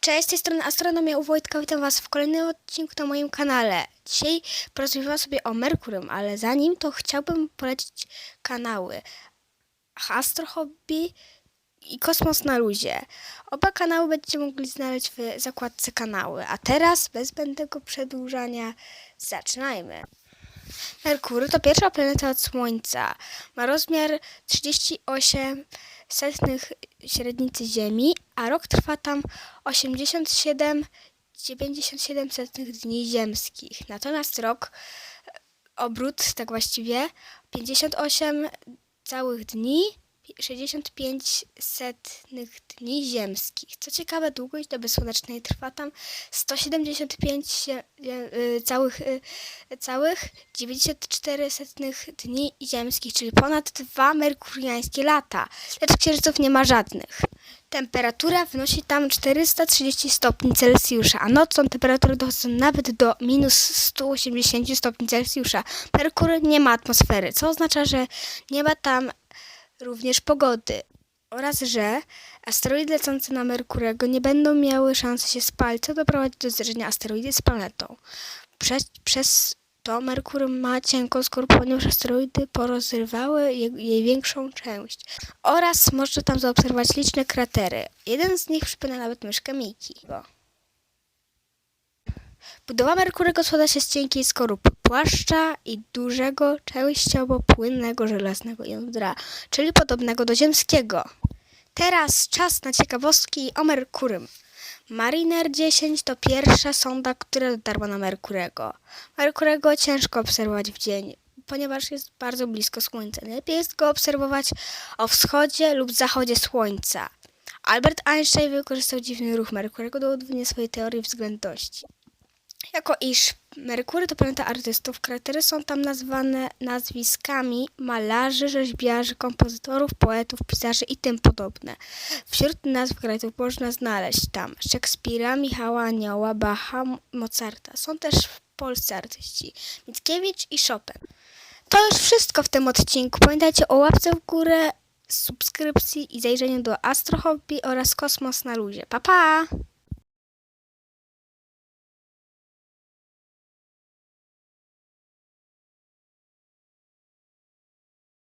Cześć, z tej strony Astronomia u Wojtka. Witam Was w kolejnym odcinku na moim kanale. Dzisiaj porozmawiam sobie o Merkurym, ale zanim to chciałbym polecić kanały Astro Hobby i Kosmos na luzie. Oba kanały będziecie mogli znaleźć w zakładce kanały. A teraz, bez zbędnego przedłużania, zaczynajmy. Merkury to pierwsza planeta od Słońca. Ma rozmiar 38 setnych średnicy Ziemi, a rok trwa tam 87 97 setnych dni ziemskich. Natomiast rok, e, obrót tak właściwie, 58 całych dni, 65 setnych dni ziemskich. Co ciekawe, długość doby słonecznej trwa tam 175 sie- y, całych, y, całych 94 setnych dni ziemskich, czyli ponad dwa merkuriańskie lata. Lecz księżyców nie ma żadnych. Temperatura wynosi tam 430 stopni Celsjusza, a nocą temperatury dochodzą nawet do minus 180 stopni Celsjusza. Merkur nie ma atmosfery, co oznacza, że nie ma tam również pogody. Oraz, że asteroidy lecące na Merkurego nie będą miały szansy się spalić, co doprowadzi do zderzenia asteroidy z planetą. Przez, przez to Merkur ma cienką skórę, ponieważ asteroidy porozrywały jej, jej większą część. Oraz można tam zaobserwować liczne kratery. Jeden z nich przypomina nawet myszkę Miki. Budowa Merkurego składa się z cienkiej skorupy płaszcza i dużego, częściowo płynnego żelaznego jądra, czyli podobnego do ziemskiego. Teraz czas na ciekawostki o Merkurym. Mariner 10 to pierwsza sonda, która dotarła na Merkurego. Merkurego ciężko obserwować w dzień, ponieważ jest bardzo blisko Słońca. Lepiej jest go obserwować o wschodzie lub zachodzie Słońca. Albert Einstein wykorzystał dziwny ruch Merkurego do udowodnienia swojej teorii względności. Jako iż Merkury to planeta artystów, kratery są tam nazwane nazwiskami malarzy, rzeźbiarzy, kompozytorów, poetów, pisarzy i tym podobne. Wśród nazw kraterów można znaleźć tam Szekspira, Michała Anioła, Bacha, Mozarta. Są też polscy artyści Mickiewicz i Chopin. To już wszystko w tym odcinku. Pamiętajcie o łapce w górę, subskrypcji i zajrzeniu do Astro Hobby oraz Kosmos na luzie. Pa pa!